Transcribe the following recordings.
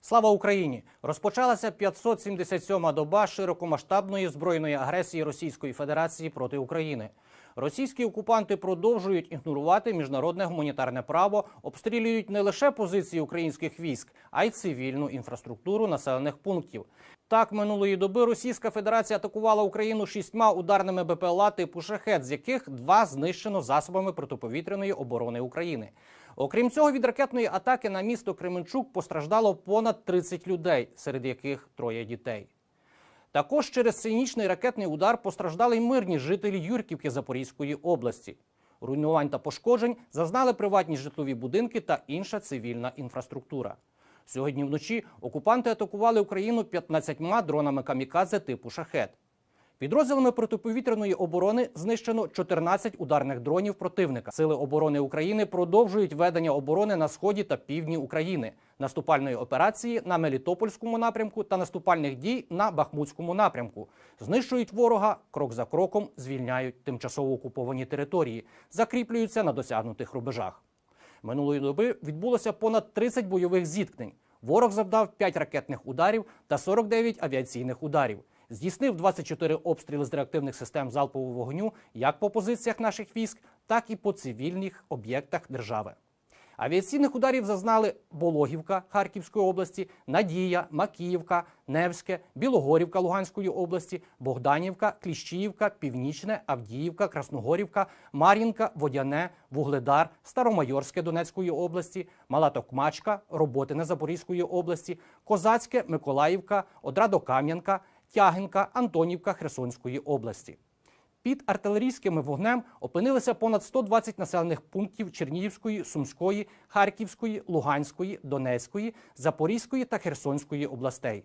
Слава Україні! Розпочалася 577-ма доба широкомасштабної збройної агресії Російської Федерації проти України. Російські окупанти продовжують ігнорувати міжнародне гуманітарне право, обстрілюють не лише позиції українських військ, а й цивільну інфраструктуру населених пунктів. Так, минулої доби Російська Федерація атакувала Україну шістьма ударними БПЛА типу шахет, з яких два знищено засобами протиповітряної оборони України. Окрім цього, від ракетної атаки на місто Кременчук постраждало понад 30 людей, серед яких троє дітей. Також через цинічний ракетний удар постраждали й мирні жителі Юрківки Запорізької області. Руйнувань та пошкоджень зазнали приватні житлові будинки та інша цивільна інфраструктура. Сьогодні вночі окупанти атакували Україну 15 дронами камікадзе типу шахет. Підрозділами протиповітряної оборони знищено 14 ударних дронів противника. Сили оборони України продовжують ведення оборони на сході та півдні України, наступальної операції на Мелітопольському напрямку та наступальних дій на Бахмутському напрямку. Знищують ворога крок за кроком, звільняють тимчасово окуповані території, закріплюються на досягнутих рубежах. Минулої доби відбулося понад 30 бойових зіткнень. Ворог завдав 5 ракетних ударів та 49 авіаційних ударів. Здійснив 24 обстріли з реактивних систем залпового вогню як по позиціях наших військ, так і по цивільних об'єктах держави. Авіаційних ударів зазнали Бологівка Харківської області, Надія, Макіївка, Невське, Білогорівка Луганської області, Богданівка, Кліщіївка, Північне, Авдіївка, Красногорівка, Мар'їнка, Водяне, Вугледар, Старомайорське Донецької області, Мала Токмачка, Роботине Запорізької області, Козацьке, Миколаївка, Одрадокам'янка, Тягинка, Антонівка Херсонської області. Під артилерійським вогнем опинилися понад 120 населених пунктів Чернігівської, Сумської, Харківської, Луганської, Донецької, Запорізької та Херсонської областей.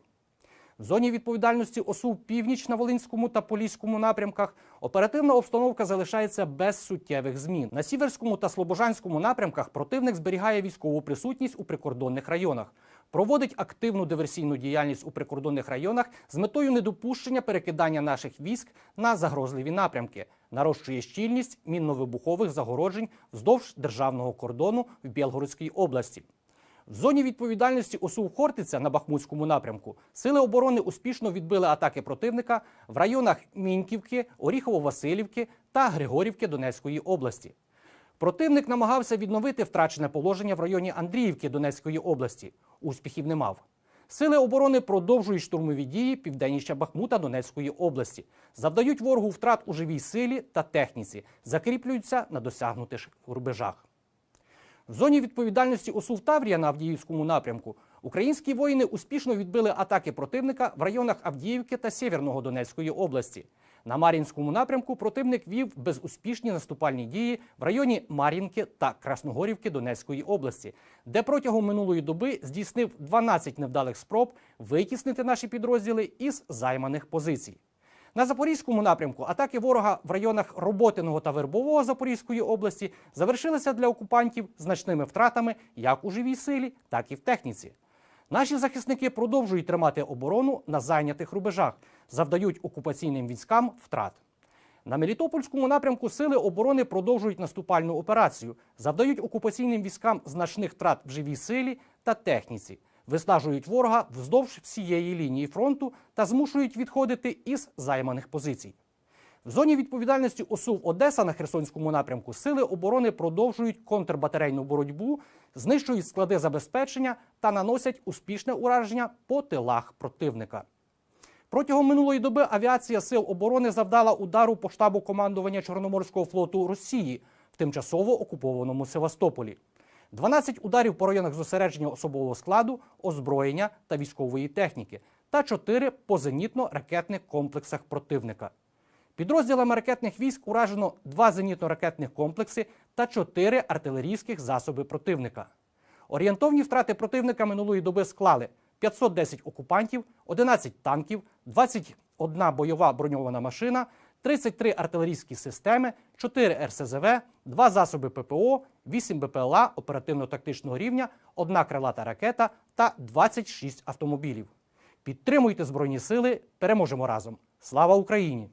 В зоні відповідальності ОСУ північ на Волинському та Поліському напрямках оперативна обстановка залишається без суттєвих змін. На Сіверському та Слобожанському напрямках противник зберігає військову присутність у прикордонних районах, проводить активну диверсійну діяльність у прикордонних районах з метою недопущення перекидання наших військ на загрозливі напрямки, нарощує щільність мінно-вибухових загороджень вздовж державного кордону в Білгородській області. В зоні відповідальності ОСУ Хортиця на Бахмутському напрямку сили оборони успішно відбили атаки противника в районах Міньківки, Оріхово-Василівки та Григорівки Донецької області. Противник намагався відновити втрачене положення в районі Андріївки Донецької області. Успіхів не мав. Сили оборони продовжують штурмові дії південніше Бахмута Донецької області, завдають ворогу втрат у живій силі та техніці, закріплюються на досягнутих рубежах. В зоні відповідальності ОСУ Таврія на Авдіївському напрямку українські воїни успішно відбили атаки противника в районах Авдіївки та Сєвєрного Донецької області. На Мар'їнському напрямку противник вів безуспішні наступальні дії в районі Мар'їнки та Красногорівки Донецької області, де протягом минулої доби здійснив 12 невдалих спроб витіснити наші підрозділи із займаних позицій. На Запорізькому напрямку атаки ворога в районах Роботиного та Вербового Запорізької області завершилися для окупантів значними втратами як у живій силі, так і в техніці. Наші захисники продовжують тримати оборону на зайнятих рубежах, завдають окупаційним військам втрат. На Мелітопольському напрямку сили оборони продовжують наступальну операцію, завдають окупаційним військам значних втрат в живій силі та техніці, виснажують ворога вздовж всієї лінії фронту та змушують відходити із займаних позицій. В зоні відповідальності ОСУВ Одеса на Херсонському напрямку сили оборони продовжують контрбатарейну боротьбу, знищують склади забезпечення та наносять успішне ураження по тилах противника. Протягом минулої доби авіація сил оборони завдала удару по штабу командування Чорноморського флоту Росії в тимчасово окупованому Севастополі. 12 ударів по районах зосередження особового складу, озброєння та військової техніки та 4 по зенітно-ракетних комплексах противника. Підрозділами ракетних військ уражено два зенітно-ракетних комплекси та чотири артилерійських засоби противника. Орієнтовні втрати противника минулої доби склали 510 окупантів, 11 танків, 21 бойова броньована машина, 33 артилерійські системи, 4 РСЗВ, 2 засоби ППО, 8 БПЛА оперативно-тактичного рівня, 1 крилата ракета та 26 автомобілів. Підтримуйте Збройні сили, переможемо разом. Слава Україні!